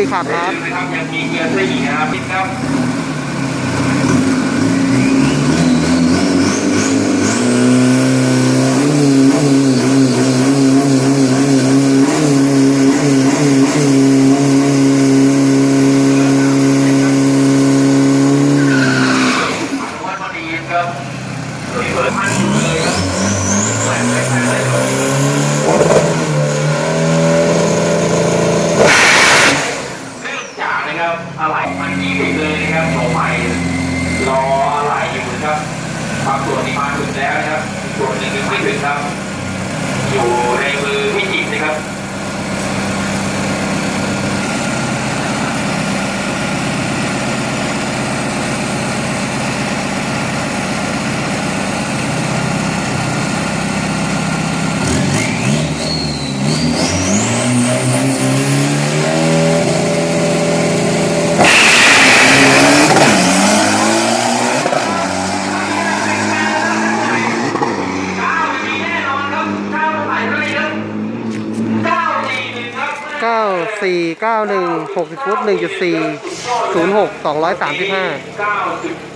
ยขับครับนะครับยังมีเกียร์สี่นะครับพี่ครับครับเปิดมันอยู่เลยครับแหวนไม่ใช่เลยเนื่องจาก นะครับอะไรมันยี่สิบเลยนะครับลงไปรออะไรอยู่นะครับบางส่วนนี้มาถึงแล้วนะครับส่วนหนึ่งยังไม่ถึงครับ อยู่ในมือพี่จิตนะครับ เก้ามีแน่นอนครับเก้าเท่าไหร่เท่าไหร่ครับเก้าสี่หนึ่ง ครับ9 4 9 1 60ฟุต1.4 06 235เก้าสิบ